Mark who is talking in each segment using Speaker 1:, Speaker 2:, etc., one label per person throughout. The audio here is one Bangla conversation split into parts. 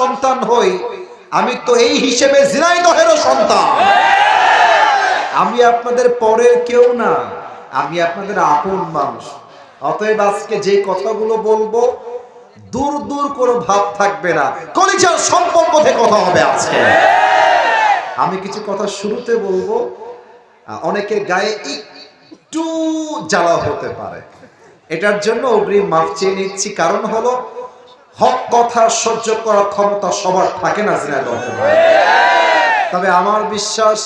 Speaker 1: সন্তান হই, আমি তো এই হিসেবে জিনাইদহেরও সন্তান। আমি আপনাদের পরের কেউ না, আমি আপনাদের আপন মানুষ। অতএব আজকে যে কথাগুলো বলব, দূর দূর কোনো ভাব থাকবে না। কলিজার সম্পর্ক থেকে কথা হবে আজকে। আমি কিছু কথা শুরুতে বলব, অনেকের গায়ে একটু জ্বালা হতে পারে। এটার জন্য অগ্রিম মাফ চেয়ে নিচ্ছি। কারণ হলো হক কথা সহ্য করার ক্ষমতা সবার থাকে না জিনাইদহ তবে আমার বিশ্বাস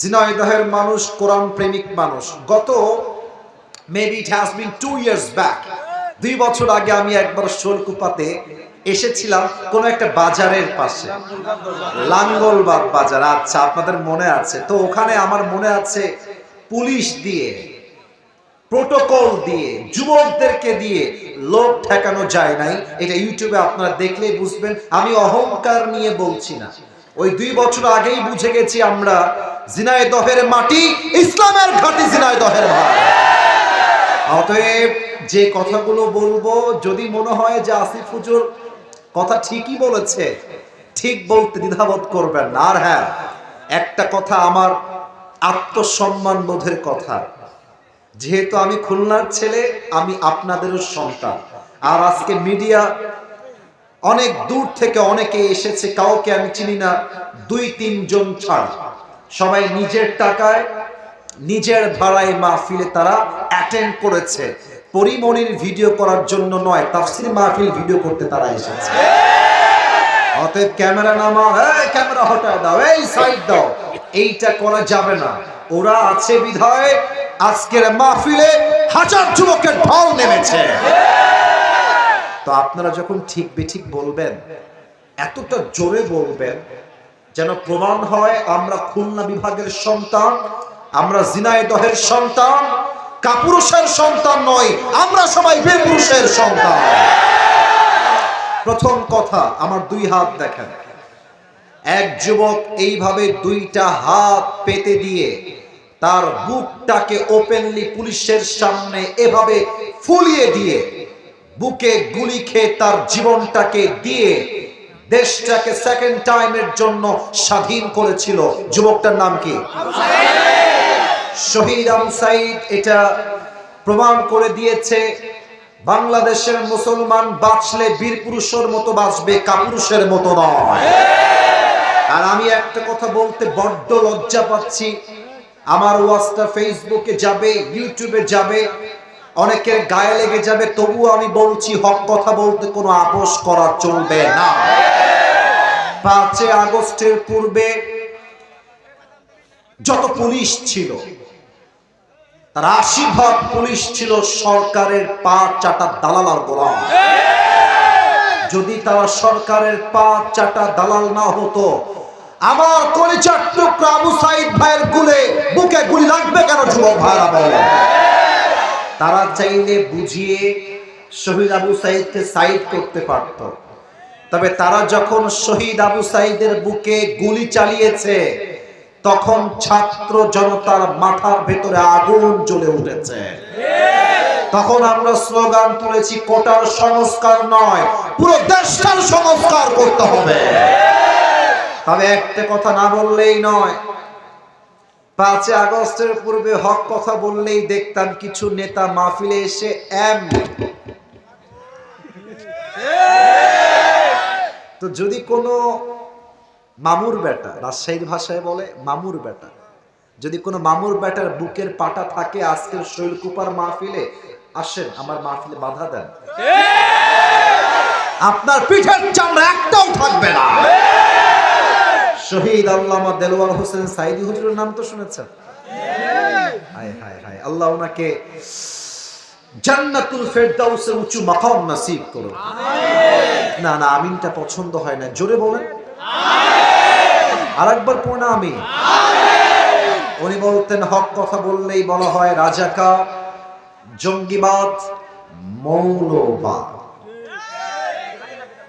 Speaker 1: জিনাইদহের মানুষ কোরআন প্রেমিক মানুষ। গত maybe it has been two years back দুই বছর আগে আমি একবার শোলকুপাতে এসেছিলাম কোনো একটা বাজারের পাশে। লাঙ্গলবাগ বাজার। আচ্ছা আপনাদের মনে আছে? তো ওখানে আমার মনে আছে পুলিশ দিয়ে প্রোটোকল দিয়ে, যুবকদেরকে দিয়ে লোক ঠেকানো যায় নাই। এটা ইউটিউবে আপনারা দেখলেই বুঝবেন। আমি অহংকার নিয়ে বলছি না। ওই দুই বছর আগেই বুঝে গেছি আমরা জিনাইদহের মাটি ইসলামের ঘাটি জিনাইদহের ভাই অতএব যে কথাগুলো বলব, যদি মনে হয় যে আসিফ হুজুর কথা ঠিকই বলেছে, ঠিক বলতে দ্বিধাবোধ করবেন আর হ্যাঁ একটা কথা আমার আত্মসম্মান বোধের কথা। যেহেতু আমি খুলনার ছেলে, আমি আপনাদেরও সন্তান। আর আজকে মিডিয়া অনেক দূর থেকে অনেকে এসেছে, কাউকে আমি চিনি না, দুই, তিনজন ছাড়া। সবাই নিজের টাকায়, নিজের ভাড়ায় মাহফিলে তারা অ্যাটেন্ড করেছে। পরিমণির ভিডিও করার জন্য নয়, তাফসির মাহফিল ভিডিও করতে তারা এসেছে। অতএব ক্যামেরা নামা এই ক্যামেরা হটায় দাও, এই সাইড দাও। এইটা করা যাবে না। ওরা আছে বিধায় আজকের মাহফিলে হাজার যুবকের ঢল নেমেছে। তো আপনারা যখন ঠিক বেঠিক বলবেন, এতটা জোরে বলবেন, যেন প্রমাণ হয় আমরা খুলনা বিভাগের সন্তান, আমরা জিনাইদহের সন্তান, কাপুরুষের সন্তান নয়, আমরা সবাই বেপুরুষের সন্তান। প্রথম কথা, আমার দুই হাত দেখেন। এক যুবক এইভাবে দুইটা হাত পেতে দিয়ে তার বুকটাকে ওপেনলি পুলিশের সামনে এভাবে ফুলিয়ে দিয়ে, বুকে গুলি খেয়ে তার জীবনটাকে দিয়ে দেশটাকে সেকেন্ড টাইমের জন্য স্বাধীন করেছিল। যুবকটার নাম কি? শহীদ আবু সাইদ। এটা প্রমাণ করে দিয়েছে, বাংলাদেশের মুসলমান বাঁচলে বীর পুরুষের মতো বাঁচবে, কাপুরুষের মতো নয়। আর আমি একটা কথা বলতে বড্ড লজ্জা পাচ্ছি আমার ওয়াজটা ফেসবুকে যাবে ইউটিউবে যাবে অনেকের গায়ে লেগে যাবে তবুও আমি বলছি হক কথা বলতে কোনো আপোষ করা চলবে না। পাঁচে আগস্টের পূর্বে যত পুলিশ ছিল তার আশি ভাগ পুলিশ ছিল সরকারের পা চাটা দালাল আর গোলাম। যদি তারা সরকারের পা চাটা দালাল না হতো আমার কলিজার টুকরা আবু সাইদ ভাইয়ের গুলে বুকে গুলি লাগবে কেন, যুবক ভাইরা বলে। তারা চাইলে বুঝিয়ে শহীদ আবু সাইদকে সাইড করতে পারত। তবে তারা যখন শহীদ আবু সাইদের বুকে গুলি চালিয়েছে, তখন ছাত্র জনতার মাথার ভেতরে আগুন জ্বলে উঠেছে। তখন আমরা স্লোগান তুলেছি, কোটার সংস্কার নয়, পুরো দেশটার সংস্কার করতে হবে। তবে একটা কথা না বললেই নয়। পাঁচে আগস্টের পূর্বে হক কথা বললেই দেখতাম কিছু নেতা মাহফিলে এসে এম। তো যদি কোনো মামুর বেটা রাজশাহীর ভাষায় বলে মামুর বেটা যদি কোনো মামুর বেটার বুকের পাটা থাকে আজকের শৈলকুপার মাহফিলে আসেন আমার মাহফিলে বাধা দেন। আপনার পিঠের চামড়া একটাও থাকবে না। শহীদ আল্লামা দেলোয়ার হোসেন সাইদি হুজুরের নাম তো শুনেছেন? হায় হায় হায়। আল্লাহ ওনাকে জান্নাতুল ফেরদাউসে উঁচু মাকাম নসিব করুন। না না, আমিনটা পছন্দ হয় না। জোরে বলেন। আরেকবার পড়না আমি উনি বলতেন, হক কথা বললেই বলা হয় রাজাকা, জঙ্গিবাদ, মৌলবাদ।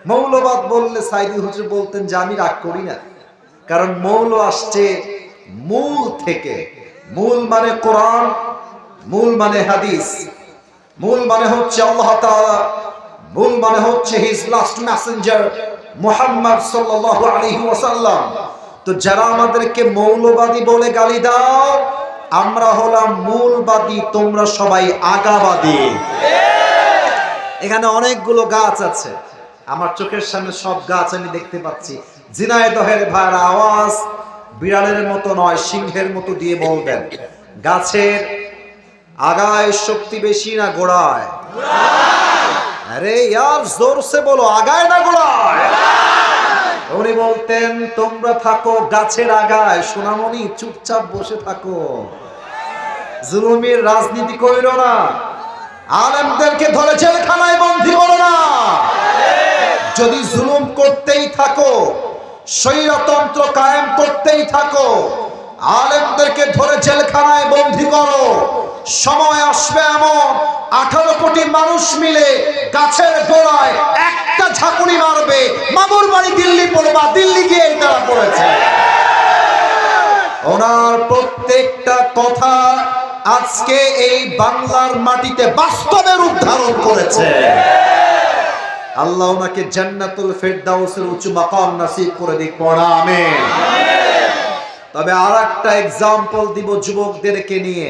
Speaker 1: মৌলবাদ বললে সাইদি হুজুর বলতেন যে, আমি রাগ করি না। কারণ মৌল আসছে মূল থেকে। মূল মানে কোরআন, মূল মানে হাদিস, মূল মানে হচ্ছে আল্লাহ মূল মানে হচ্ছে হিজ লাস্ট মেসেঞ্জার মোহাম্মদ সাল্লাল্লাহু আলাইহি ওয়াসাল্লাম। তো যারা আমাদেরকে মৌলবাদী বলে গালি দাও, আমরা হলাম মূলবাদী, তোমরা সবাই আগাবাদী। এখানে অনেকগুলো গাছ আছে। আমার চোখের সামনে সব গাছ আমি দেখতে পাচ্ছি। জিনায়দহের ভাইয়ের আওয়াজ বিড়ালের মতো নয়, সিংহের মতো দিয়ে বলবেন। গাছের আগায় শক্তি বেশি না গোড়ায়? আরে ইয়ার জোর সে বলো, আগায় না গোড়ায়! উনি বলতেন, তোমরা থাকো গাছের আগায়, সোনামণি চুপচাপ বসে থাকো। জুলুমের রাজনীতি কইরো না। আলেমদেরকে ধরে জেলখানায় বন্দি করো না। যদি জুলুম করতেই থাকো স্বৈরতন্ত্র কায়েম করতেই থাকো। আলেমদেরকে ধরে জেলখানায় বন্দি করো। সময় আসবে এমন, আঠারো কোটি মানুষ মিলে গাছের গোড়ায় একটা ঝাঁকুনি মারবে। মামুর বাড়ি দিল্লি পড়বা, দিল্লি গিয়ে তারা পড়েছে। ওনার প্রত্যেকটা কথা আজকে এই বাংলার মাটিতে বাস্তবে রূপ ধারণ করেছে। আল্লাহ ওনাকে জান্নাতুল ফেরদাউসের উঁচু মাকাম নাসিব করে দিক, পড়া, আমেন। তবে আর একটা এক্সাম্পল দিব যুবকদেরকে নিয়ে।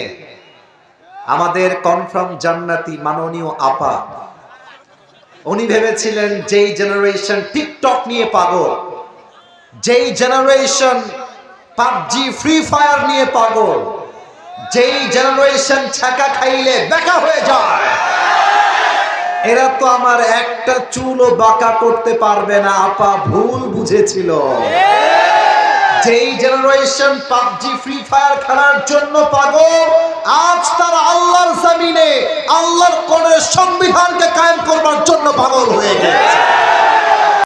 Speaker 1: আমাদের কনফার্ম জান্নাতি মাননীয় আপা। উনি ভেবেছিলেন যেই জেনারেশন টিকটক নিয়ে পাগল, যেই জেনারেশন পাবজি ফ্রি ফায়ার নিয়ে পাগল, যেই জেনারেশন ছাকা খাইলে বেকা হয়ে যায়। এরা তো আমার একটা চুলও বাঁকা করতে পারবে না, আপা ভুল বুঝেছিল। জেনারেশন পাবজি ফ্রি ফায়ার খেলার জন্য পাগল, আজ তার আল্লাহর আল্লাহর সংবিধানকে কায়েম করবার জন্য পাগল হয়ে গেছে।